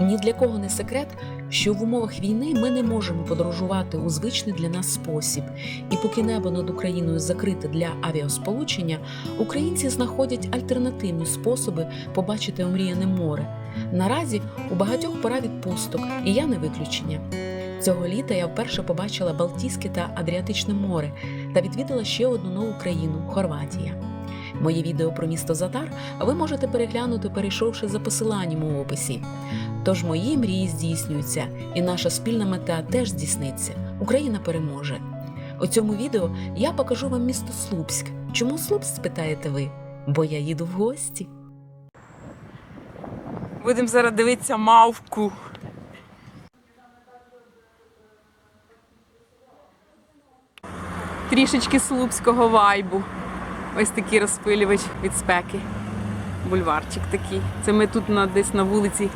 Ні для кого не секрет, що в умовах війни ми не можемо подорожувати у звичний для нас спосіб, і поки небо над Україною закрите для авіасполучення, українці знаходять альтернативні способи побачити омріяне море. Наразі у багатьох пора відпусток, і я не виключення. Цього літа я вперше побачила Балтійське та Адріатичне море та відвідала ще одну нову країну Хорватія. Моє відео про місто Задар ви можете переглянути, перейшовши за посиланням у описі. Тож мої мрії здійснюються, і наша спільна мета теж здійсниться. Україна переможе. У цьому відео я покажу вам місто Слупськ. Чому Слупськ, спитаєте ви? Бо я їду в гості. Будемо зараз дивитися мавку. Трішечки слупського вайбу. Ось такий розпилювач від спеки. Бульварчик такий. Це ми тут на, десь на вулиці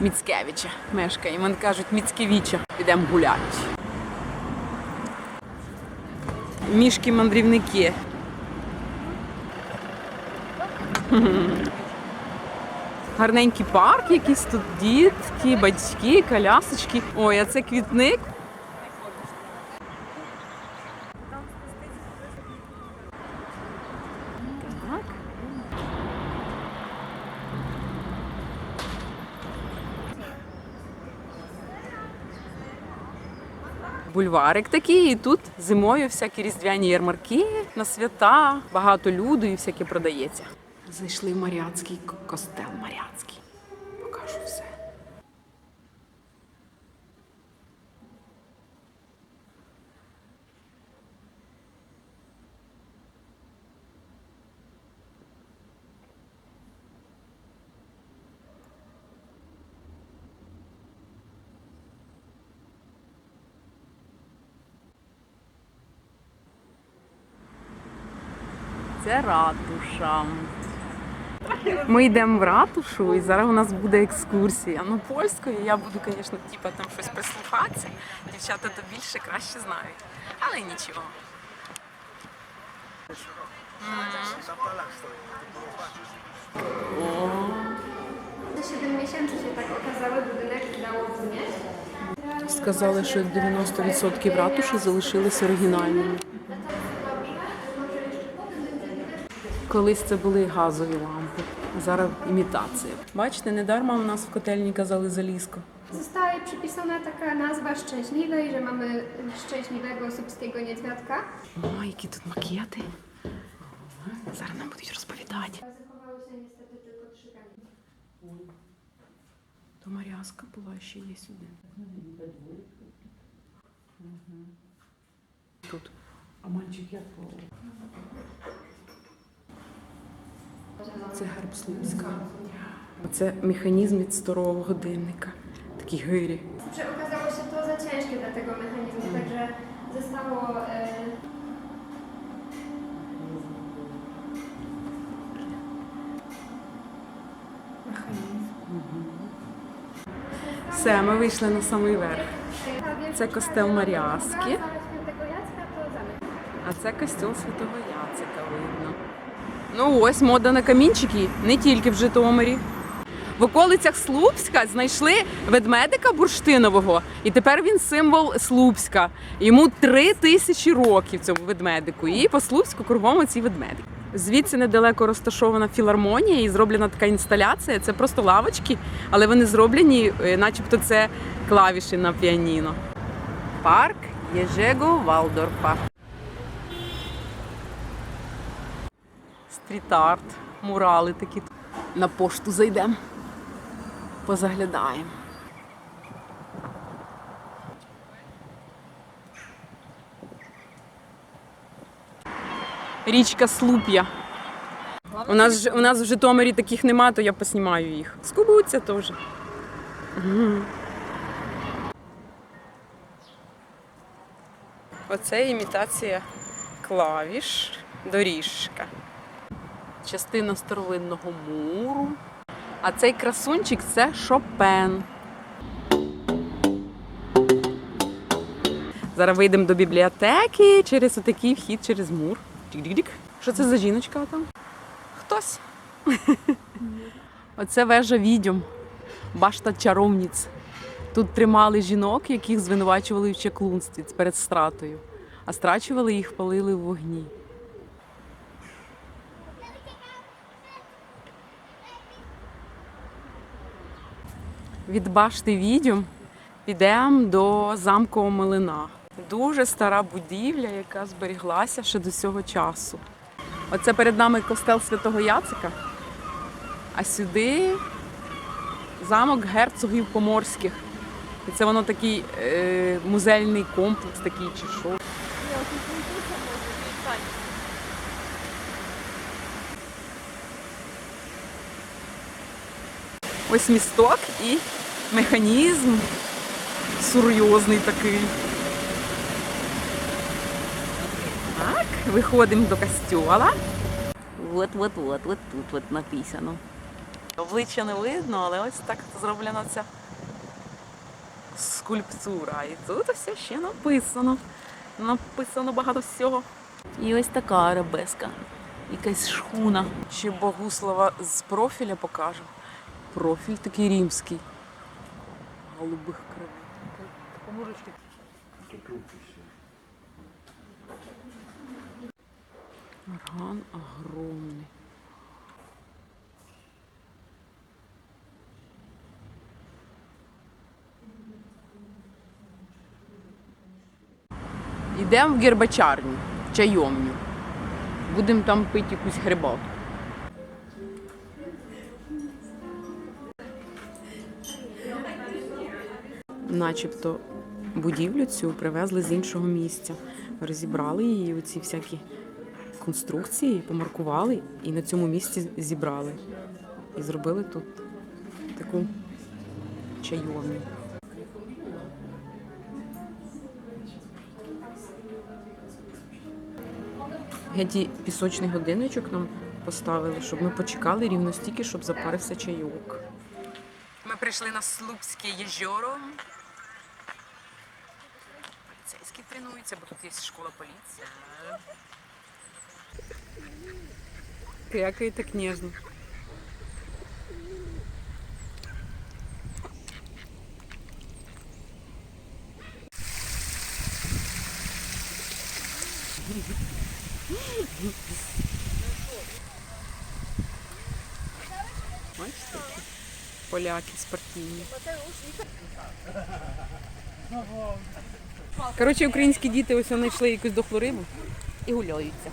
Міцкевича мешкаємо. Вони кажуть Міцкевича. Підемо гуляти. Мішки мандрівники. Гарненький парк, якісь тут дітки, батьки, колясочки. Ой, а це квітник. Бульварик такий, і тут зимою всякі різдвяні ярмарки на свята, багато люду і всяке продається. Зайшли в Маріацький костел Маріатський. Покажу все. Це ратуша. Ми йдемо в ратушу, і зараз у нас буде екскурсія. Ну, польською я буду, звісно, типа там щось прислухатися. Дівчата то більше краще знають. Але нічого. Za 7 miesięcy się tak okazało, budynek udało. Сказали, що 90% ратуші залишились оригінальними. Колись це були газові лампи, а зараз імітація. Бачите, недарма у нас в котельні казали залізко. Została jej przypisana taka nazwa szczęśliwej, że mamy szczęśliwego słupskiego niedźwiadka. О, які тут макети. Зараз нам будуть розповідати. Zachowały się niestety tylko trzy kamienie. То Маріаска була ще є сюди. Тут. А мальчик як Це герб Слуцька. Це механізм від старого годинника. Такі гирі. Że okazało się to za ciężkie dla tego mechanizmu, także zostało e, Все, ми вийшли на самий верх. Це костел Маріаски, świętego Jacka, to zamek. а це костюм Святого Яцика видно. Ну ось мода на камінчики, не тільки в Житомирі. В околицях Слупська знайшли ведмедика бурштинового, і тепер він символ Слупська. Йому три тисячі років цьому ведмедику. І по Слупську кругом ці ведмедики. Звідси недалеко розташована філармонія і зроблена така інсталяція. Це просто лавочки, але вони зроблені, е, начебто, це клавіші на піаніно. Парк Єжего Валдорфа. Стріт-арт, мурали такі. На пошту зайдемо. Позаглядаємо. Річка Слуп'я. У нас, у нас в Житомирі таких нема, то я поснімаю їх. Скубуться теж. Оце імітація клавіш, доріжка. Частина старовинного муру. А цей красунчик це Шопен. Зараз вийдемо до бібліотеки через отакий вхід через мур. Тік-тік-тік. Що це за жіночка там? Хтось. Оце вежа відьом. башта чаровниць. Тут тримали жінок, яких звинувачували в чаклунстві перед стратою, а страчували їх, палили в вогні. Від башти відьом підемо до замкового млина. Дуже стара будівля, яка зберіглася ще до цього часу. Оце перед нами костел Святого Яцика, а сюди замок герцогів поморських. І це воно такий е, музейний комплекс, такий чи що. Ось місток і механізм серйозний такий. Так, виходимо до костюла. От, от, от, от тут от написано. Обличчя не видно, але ось так зроблена ця скульптура. І тут все ще написано. Написано багато всього. І ось така арабеска. Якась шхуна. Ще Богуслава з профіля покажу. Профіль такий римський. Голубих кривей. Орган огромний. Йдемо в гербачарню, в чайомню. Будемо там пити якусь грибок. Начебто будівлю цю привезли з іншого місця. Розібрали її, оці всякі конструкції, помаркували і на цьому місці зібрали. І зробили тут таку чайовню. Геть пісочний годинничок нам поставили, щоб ми почекали рівно стільки, щоб запарився чайок. Прийшли на Слупське єжоро. Поліцейські тренуються, бо тут є школа поліції. Який так ніжно. Бачите, поляки спортивні. Коротше, українські діти ось знайшли якусь дохлу рибу і гуляються.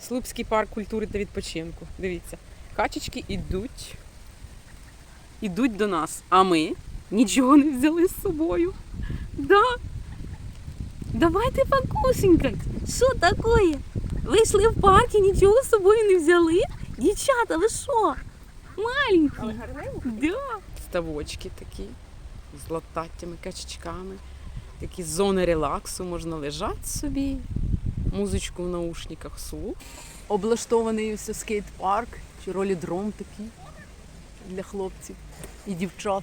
Слупський парк культури та відпочинку. Дивіться, качечки ідуть, ідуть до нас, а ми нічого не взяли з собою. Да. Давайте покусенькать. Що таке? Ви йшли в парк і нічого з собою не взяли? Дівчата, ви що? Маленькі. Да. Ставочки такі з лататтями, качечками. Такі зони релаксу, можна лежати собі, музичку в наушниках слух. Облаштований ось скейт-парк чи ролідром такий для хлопців і дівчат.